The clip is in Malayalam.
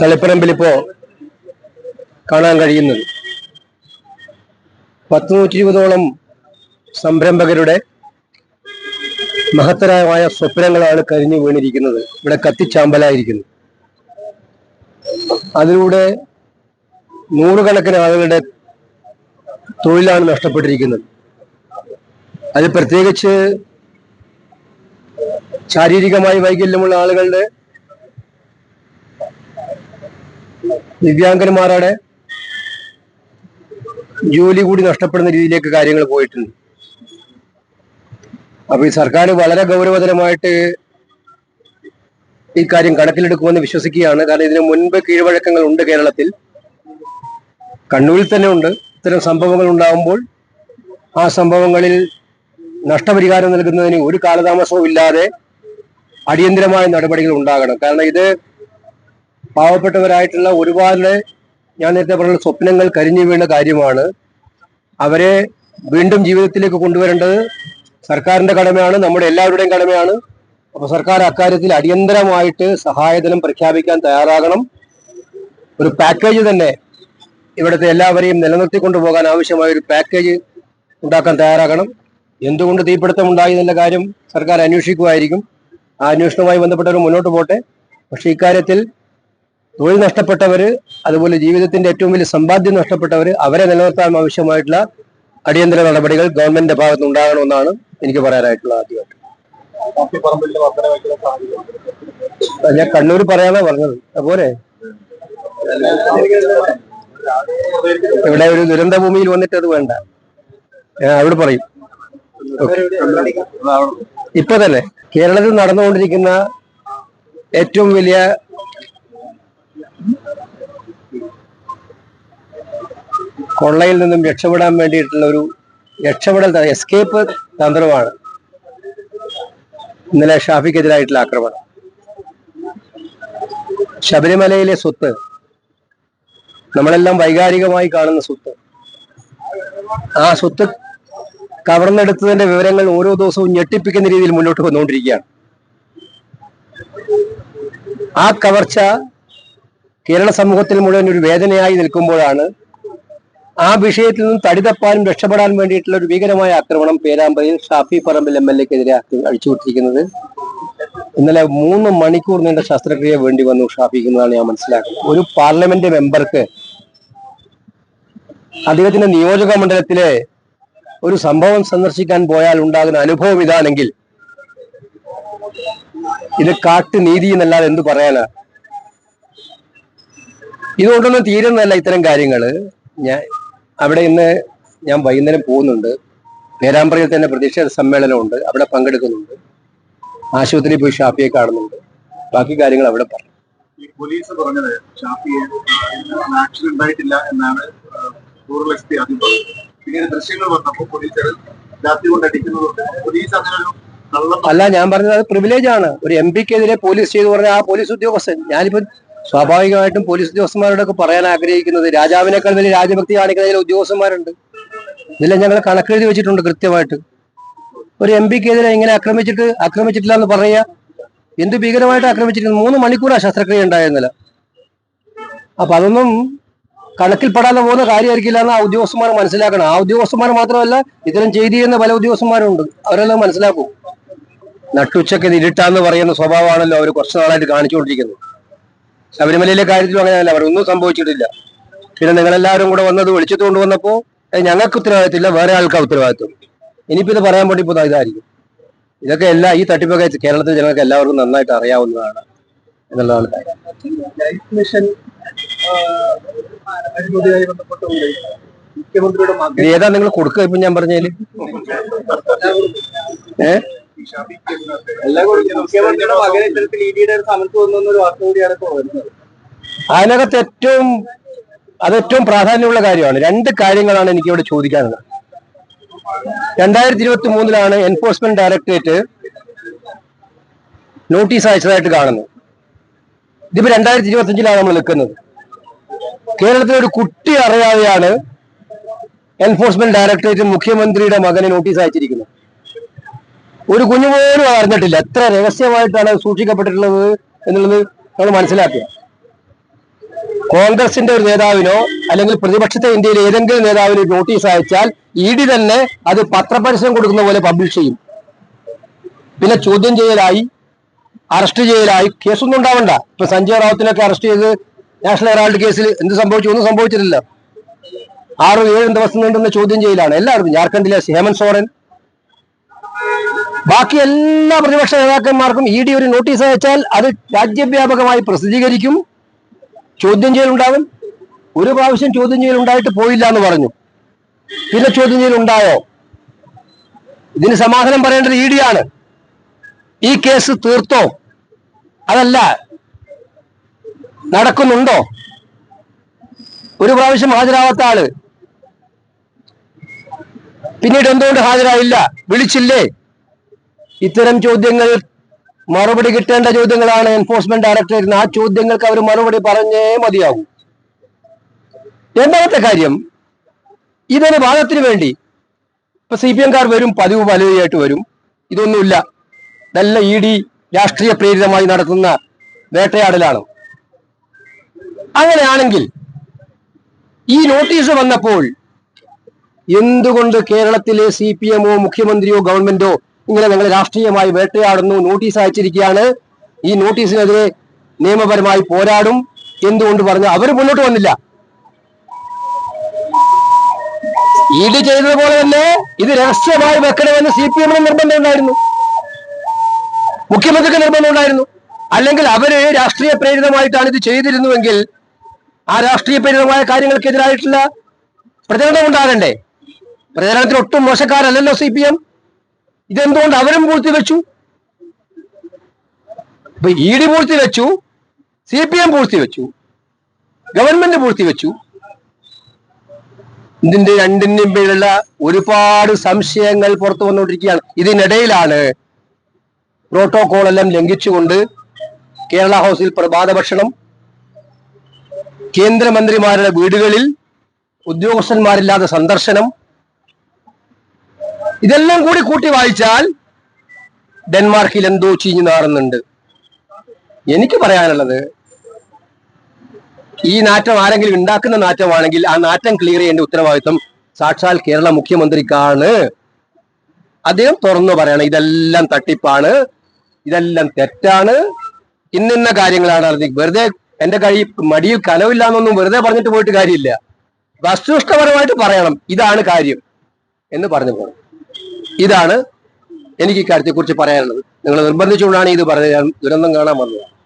തളിപ്പറമ്പിൽ ഇപ്പോ കാണാൻ കഴിയുന്നത്. പത്ത് നൂറ്റി ഇരുപതോളം സംരംഭകരുടെ മഹത്തരമായ സ്വപ്നങ്ങളാണ് കരിഞ്ഞു വീണിരിക്കുന്നത്. ഇവിടെ കത്തിച്ചാമ്പലായിരിക്കുന്നു. അതിലൂടെ നൂറുകണക്കിന് ആളുകളുടെ തൊഴിലാണ് നഷ്ടപ്പെട്ടിരിക്കുന്നത്. അത് പ്രത്യേകിച്ച് ശാരീരികമായി വൈകല്യമുള്ള ആളുകളുടെ ദിവ്യാംഗന്മാരുടെ ജോലി കൂടി നഷ്ടപ്പെടുന്ന രീതിയിലേക്ക് കാര്യങ്ങൾ പോയിട്ടുണ്ട്. അപ്പൊ ഈ സർക്കാർ വളരെ ഗൗരവതരമായിട്ട് ഈ കാര്യം കണക്കിലെടുക്കുമെന്ന് വിശ്വസിക്കുകയാണ്. കാരണം ഇതിനു മുൻപ് കീഴ്വഴക്കങ്ങൾ ഉണ്ട് കേരളത്തിൽ. കണ്ണൂരിൽ തന്നെ ഉണ്ട്. ഇത്തരം സംഭവങ്ങൾ ഉണ്ടാകുമ്പോൾ ആ സംഭവങ്ങളിൽ നഷ്ടപരിഹാരം നൽകുന്നതിന് ഒരു കാലതാമസവും ഇല്ലാതെ അടിയന്തരമായ നടപടികൾ ഉണ്ടാകണം. കാരണം ഇത് പാവപ്പെട്ടവരായിട്ടുള്ള ഒരുപാട് ഞാൻ നേരത്തെ പറഞ്ഞ സ്വപ്നങ്ങൾ കരിഞ്ഞു വീണ കാര്യമാണ്. അവരെ വീണ്ടും ജീവിതത്തിലേക്ക് കൊണ്ടുവരേണ്ടത് സർക്കാരിന്റെ കടമയാണ് നമ്മുടെ എല്ലാവരുടെയും കടമയാണ്. അപ്പൊ സർക്കാർ അക്കാര്യത്തിൽ അടിയന്തരമായിട്ട് സഹായധനം പ്രഖ്യാപിക്കാൻ തയ്യാറാകണം. ഒരു പാക്കേജ് തന്നെ ഇവിടുത്തെ എല്ലാവരെയും നിലനിർത്തിക്കൊണ്ടു പോകാൻ ആവശ്യമായ ഒരു പാക്കേജ് ഉണ്ടാക്കാൻ തയ്യാറാകണം. എന്തുകൊണ്ട് തീപിടുത്തം ഉണ്ടായി എന്നുള്ള കാര്യം സർക്കാർ അന്വേഷിക്കുമായിരിക്കും. ആ അന്വേഷണവുമായി ബന്ധപ്പെട്ടവർ മുന്നോട്ട് പോട്ടെ. പക്ഷേ ഇക്കാര്യത്തിൽ തൊഴിൽ നഷ്ടപ്പെട്ടവര് അതുപോലെ ജീവിതത്തിന്റെ ഏറ്റവും വലിയ സമ്പാദ്യം നഷ്ടപ്പെട്ടവര് അവരെ നിലനിർത്താൻ ആവശ്യമായിട്ടുള്ള അടിയന്തര നടപടികൾ ഗവൺമെന്റിന്റെ ഭാഗത്ത് ഉണ്ടാകണമെന്നാണ് എനിക്ക് പറയാനായിട്ടുള്ള ആദ്യമായിട്ട്. ഞാൻ കണ്ണൂർ പറയാനാ പറഞ്ഞത്. അതുപോലെ ഇവിടെ ഒരു ദുരന്ത ഭൂമിയിൽ വന്നിട്ട് അത് വേണ്ട. അവിടെ പറയും. ഇപ്പൊ തന്നെ കേരളത്തിൽ നടന്നുകൊണ്ടിരിക്കുന്ന ഏറ്റവും വലിയ കൊള്ളയിൽ നിന്നും രക്ഷപ്പെടാൻ വേണ്ടിയിട്ടുള്ള ഒരു രക്ഷപ്പെടൽ എസ്കേപ്പ് തന്ത്രമാണ്. ഇന്നലെ ഷാഫിക്കെതിരായിട്ടുള്ള ആക്രമണം. ശബരിമലയിലെ സ്വത്ത് നമ്മളെല്ലാം വൈകാരികമായി കാണുന്ന സ്വത്ത്. ആ സ്വത്ത് കവർന്നെടുത്തതിന്റെ വിവരങ്ങൾ ഓരോ ദിവസവും ഞെട്ടിപ്പിക്കുന്ന രീതിയിൽ മുന്നോട്ട് വന്നുകൊണ്ടിരിക്കുകയാണ്. ആ കവർച്ച കേരള സമൂഹത്തിൽ മുഴുവൻ ഒരു വേദനയായി നിൽക്കുമ്പോഴാണ് ആ വിഷയത്തിൽ നിന്നും തടിതപ്പാനും രക്ഷപ്പെടാൻ വേണ്ടിയിട്ടുള്ള ഒരു ഭീകരമായ ആക്രമണം പേരാമ്പ്രയിൽ ഷാഫി പറമ്പിൽ എം എൽ എക്കെതിരെ അഴിച്ചുവിട്ടിരിക്കുന്നത് ഇന്നലെ മൂന്ന് മണിക്കൂർ നീണ്ട ശസ്ത്രക്രിയ വേണ്ടി വന്നു ഷാഫിക്കുന്നതാണ് ഞാൻ മനസ്സിലാക്കുന്നത്. ഒരു പാർലമെന്റ് മെമ്പർക്ക് അദ്ദേഹത്തിന്റെ നിയോജക മണ്ഡലത്തിലെ ഒരു സംഭവം സന്ദർശിക്കാൻ പോയാൽ ഉണ്ടാകുന്ന അനുഭവം ഇതാണെങ്കിൽ ഇത് കാട്ടുനീതി എന്നല്ലാതെ എന്ത് പറയാനാ? ഇതുകൊണ്ടൊന്നും തീരുന്നതല്ല ഇത്തരം കാര്യങ്ങൾ ഞാൻ അവിടെ ഇന്ന് ഞാൻ വൈകുന്നേരം പോകുന്നുണ്ട്. പേരാമ്പ്രയിൽ തന്നെ പ്രതിഷേധ സമ്മേളനമുണ്ട്. അവിടെ പങ്കെടുക്കുന്നുണ്ട്. ആശുപത്രിയിൽ പോയി ഷാഫിയെ കാണുന്നുണ്ട്. ബാക്കി കാര്യങ്ങൾ അവിടെ പറഞ്ഞു പോലീസ് പറഞ്ഞത് ഷാഫിയെ ആക്ഷൻ ഉണ്ടായിട്ടില്ല എന്നാണ് റൂറൽ എസ് പി ആദ്യം പറഞ്ഞത്. പിന്നീട് ദൃശ്യങ്ങൾ വന്നപ്പോൾ പോലീസ് രാത്രി കൊണ്ട് അടിക്കുന്നതുകൊണ്ട് പോലീസ് അങ്ങനൊരു കള്ളം അല്ല ഞാൻ പറഞ്ഞത് അത് പ്രിവിലേജ് ആണ്. ഒരു എം പിക്കെതിരെ പോലീസ് ചെയ്തു പറഞ്ഞ ആ പോലീസ് ഉദ്യോഗസ്ഥൻ. ഞാനിപ്പോ സ്വാഭാവികമായിട്ടും പോലീസ് ഉദ്യോഗസ്ഥന്മാരോടൊക്കെ പറയാൻ ആഗ്രഹിക്കുന്നത് രാജാവിനേക്കാൾ വലിയ രാജഭക്തി കാണിക്കുന്ന ചില ഉദ്യോഗസ്ഥന്മാരുണ്ട്. ഇതെല്ലാം ഞങ്ങൾ കണക്കെഴുതി വെച്ചിട്ടുണ്ട് കൃത്യമായിട്ട്. ഒരു എം പിക്കെതിരെ ഇങ്ങനെ ആക്രമിച്ചിട്ട് ആക്രമിച്ചിട്ടില്ല എന്ന് പറയുക എന്ത് ഭീകരമായിട്ട് ആക്രമിച്ചിരിക്കുന്നു മൂന്ന് മണിക്കൂറാണ് ശസ്ത്രക്രിയ ഉണ്ടായിരുന്നില്ല. അപ്പൊ അതൊന്നും കണക്കിൽപ്പെടാതെ പോകുന്ന കാര്യമായിരിക്കില്ല എന്ന് ആ ഉദ്യോഗസ്ഥന്മാർ മനസ്സിലാക്കണം. ആ ഉദ്യോഗസ്ഥന്മാർ മാത്രമല്ല ഇത്തരം ചെയ്തി പല ഉദ്യോഗസ്ഥന്മാരുണ്ട്. അവരെല്ലാം മനസ്സിലാക്കും. നട്ടുച്ചക്ക് ഇത് ഇരുട്ടാന്ന് പറയുന്ന സ്വഭാവമാണല്ലോ അവർ കുറച്ച് നാളായിട്ട് കാണിച്ചുകൊണ്ടിരിക്കുന്നത്. ശബരിമലയിലെ കാര്യത്തിലും അങ്ങനെയല്ല. അവർ ഒന്നും സംഭവിച്ചിട്ടില്ല. പിന്നെ നിങ്ങളെല്ലാവരും കൂടെ വന്നത് വിളിച്ചിട്ട് വന്നപ്പോ "ഏയ് ഞങ്ങൾക്ക് ഉത്തരവാദിത്തമില്ല വേറെ ആൾക്കാർ ഉത്തരവാദിത്വം. ഇനിയിപ്പോ ഇത് പറയാൻ വേണ്ടി ഇപ്പോൾ ഇതായിരിക്കും. ഇതൊക്കെ എല്ലാ ഈ തട്ടിപ്പൊക്കെ കേരളത്തിലെ ജനങ്ങൾക്ക് എല്ലാവർക്കും നന്നായിട്ട് അറിയാവുന്നതാണ് എന്നുള്ളതാണ് കാര്യം. ഏതാ നിങ്ങൾ കൊടുക്കുക ഇപ്പൊ ഞാൻ പറഞ്ഞാൽ ഏ? വരുന്നത്. അതിനകത്ത് ഏറ്റവും അത് ഏറ്റവും പ്രാധാന്യമുള്ള കാര്യമാണ്. രണ്ട് കാര്യങ്ങളാണ് എനിക്ക് ഇവിടെ ചോദിക്കാനുള്ളത്. രണ്ടായിരത്തി ഇരുപത്തി മൂന്നിലാണ് എൻഫോഴ്സ്മെന്റ് ഡയറക്ടറേറ്റ് നോട്ടീസ് അയച്ചതായിട്ട് കാണുന്നു ഇതിപ്പോ രണ്ടായിരത്തി ഇരുപത്തി അഞ്ചിലാണ് നമ്മൾ നിൽക്കുന്നത്. കേരളത്തിലെ ഒരു കുട്ടി അറിയാതെയാണ് എൻഫോഴ്സ്മെന്റ് ഡയറക്ടറേറ്റ് മുഖ്യമന്ത്രിയുടെ മകനെ നോട്ടീസ് അയച്ചിരിക്കുന്നത്. ഒരു കുഞ്ഞു പോലും അറിഞ്ഞിട്ടില്ല എത്ര രഹസ്യമായിട്ടാണ് സൂക്ഷിക്കപ്പെട്ടിട്ടുള്ളത് എന്നുള്ളത് നമ്മൾ മനസ്സിലാക്കുക. കോൺഗ്രസിന്റെ ഒരു നേതാവിനോ അല്ലെങ്കിൽ പ്രതിപക്ഷത്തെ ഇന്ത്യയിലെ ഏതെങ്കിലും നേതാവിന് നോട്ടീസ് അയച്ചാൽ ഇ ഡി തന്നെ അത് പത്രപരസ്യം കൊടുക്കുന്ന പോലെ പബ്ലിഷ് ചെയ്യും. പിന്നെ ചോദ്യം ചെയ്യലായി അറസ്റ്റ് ചെയ്യലായി. കേസൊന്നും ഉണ്ടാവണ്ട. ഇപ്പൊ സഞ്ജയ് റാവത്തിനൊക്കെ അറസ്റ്റ് ചെയ്ത് നാഷണൽ ഹെറാൾഡ് കേസിൽ എന്ത് സംഭവിച്ചു ഒന്നും സംഭവിച്ചിട്ടില്ല. ആറും ഏഴും ദിവസം നീണ്ടുന്ന ചോദ്യം ചെയ്യലാണ്. എല്ലാവർക്കും ജാർഖണ്ഡിലെ ഹേമന്ത് സോറൻ ബാക്കി എല്ലാ പ്രതിപക്ഷ നേതാക്കന്മാർക്കും ഇ ഡി ഒരു നോട്ടീസ് അയച്ചാൽ അത് രാജ്യവ്യാപകമായി പ്രസിദ്ധീകരിക്കും. ചോദ്യം ചെയ്യലുണ്ടാവും. ഒരു പ്രാവശ്യം ചോദ്യം ചെയ്യലുണ്ടായിട്ട് പോയില്ല എന്ന് പറഞ്ഞു. പിന്നെ ചോദ്യം ചെയ്യലുണ്ടായോ? ഇതിന് സമാധാനം പറയേണ്ടത് ഇ ഡി ആണ്. ഈ കേസ് തീർത്തോ? അതല്ല. നടക്കുന്നുണ്ടോ? ഒരു പ്രാവശ്യം ഹാജരാവാത്ത ആൾ. പിന്നീട് എന്തുകൊണ്ട് ഹാജരായില്ല? വിളിച്ചില്ലേ? ഇത്തരം ചോദ്യങ്ങൾ മറുപടി കിട്ടേണ്ട ചോദ്യങ്ങളാണ് എൻഫോഴ്സ്മെന്റ് ഡയറക്ടറേറ്റിന് ആ ചോദ്യങ്ങൾക്ക് അവർ മറുപടി പറഞ്ഞേ മതിയാകും രണ്ടാമത്തെ കാര്യം ഇതൊരു വാദത്തിന് വേണ്ടി ഇപ്പൊ സി പി എംകാർ വരും പതിവ് പലതായിട്ട് വരും. ഇതൊന്നുമില്ല. നല്ല ഇ ഡി രാഷ്ട്രീയ പ്രേരിതമായി നടത്തുന്ന വേട്ടയാടലാണ്. അങ്ങനെയാണെങ്കിൽ ഈ നോട്ടീസ് വന്നപ്പോൾ എന്തുകൊണ്ട് കേരളത്തിലെ സി പി എമ്മോ മുഖ്യമന്ത്രിയോ ഗവൺമെന്റോ ഇങ്ങനെ ഞങ്ങൾ രാഷ്ട്രീയമായി വേട്ടയാടുന്നു നോട്ടീസ് അയച്ചിരിക്കുകയാണ്. ഈ നോട്ടീസിനെതിരെ നിയമപരമായി പോരാടും എന്തുകൊണ്ട് പറഞ്ഞു അവർ മുന്നോട്ട് വന്നില്ല. ഇ ഡി ചെയ്തതുപോലെ തന്നെ ഇത് രഹസ്യമായി വെക്കണമെന്ന് സി പി എമ്മിന് നിർബന്ധം ഉണ്ടായിരുന്നു. മുഖ്യമന്ത്രിക്ക് നിർബന്ധം ഉണ്ടായിരുന്നു. അല്ലെങ്കിൽ അവർ രാഷ്ട്രീയ പ്രേരിതമായിട്ടാണ് ഇത് ചെയ്തിരുന്നുവെങ്കിൽ ആ രാഷ്ട്രീയ പ്രേരിതമായ കാര്യങ്ങൾക്കെതിരായിട്ടുള്ള പ്രചരണം ഉണ്ടാകണ്ടേ? പ്രചരണത്തിൽ ഒട്ടും മോശക്കാരല്ലല്ലോ സി പി എം ഇതെന്തുകൊണ്ട് അവരും പൂഴ്ത്തി വെച്ചു? ഇപ്പൊ ഇ ഡി പൂഴ്ത്തി വെച്ചു സി പി എം പൂഴ്ത്തി വെച്ചു ഗവൺമെന്റ് പൂഴ്ത്തി വെച്ചു. ഇതിന്റെ രണ്ടിന്റെയും പേരിലുള്ള ഒരുപാട് സംശയങ്ങൾ പുറത്തു വന്നുകൊണ്ടിരിക്കുകയാണ്. ഇതിനിടയിലാണ് പ്രോട്ടോകോൾ എല്ലാം ലംഘിച്ചുകൊണ്ട് കേരള ഹൗസിൽ പ്രഭാത ഭക്ഷണം കേന്ദ്രമന്ത്രിമാരുടെ വീടുകളിൽ ഉദ്യോഗസ്ഥന്മാരില്ലാതെ സന്ദർശനം ഇതെല്ലാം കൂടി കൂട്ടി വായിച്ചാൽ ഡെൻമാർക്കിൽ എന്തോ ചീഞ്ഞു നാറുന്നുണ്ട്. എനിക്ക് പറയാനുള്ളത് ഈ നാറ്റം ആരെങ്കിലും ഉണ്ടാക്കുന്ന നാറ്റമാണെങ്കിൽ ആ നാറ്റം ക്ലിയർ ചെയ്യേണ്ട ഉത്തരവാദിത്വം സാക്ഷാൽ കേരള മുഖ്യമന്ത്രിക്കാണ്. അദ്ദേഹം തുറന്നു പറയണം ഇതെല്ലാം തട്ടിപ്പാണ് ഇതെല്ലാം തെറ്റാണ് ഇന്നിന്ന കാര്യങ്ങളാണ് നടത്തി. വെറുതെ എന്റെ കഴി മടിയിൽ കനവില്ല എന്നൊന്നും വെറുതെ പറഞ്ഞിട്ട് പോയിട്ട് കാര്യമില്ല. വസ്തുനിഷ്ഠപരമായിട്ട് പറയണം ഇതാണ് കാര്യം എന്ന് പറഞ്ഞു പോകണം ഇതാണ് എനിക്ക് ഇക്കാര്യത്തെ കുറിച്ച് പറയാനുള്ളത്. നിങ്ങൾ നിർബന്ധിച്ചുകൊണ്ടാണ് ഇത് പറഞ്ഞത്. ദുരന്തം കാണാൻ വന്നത്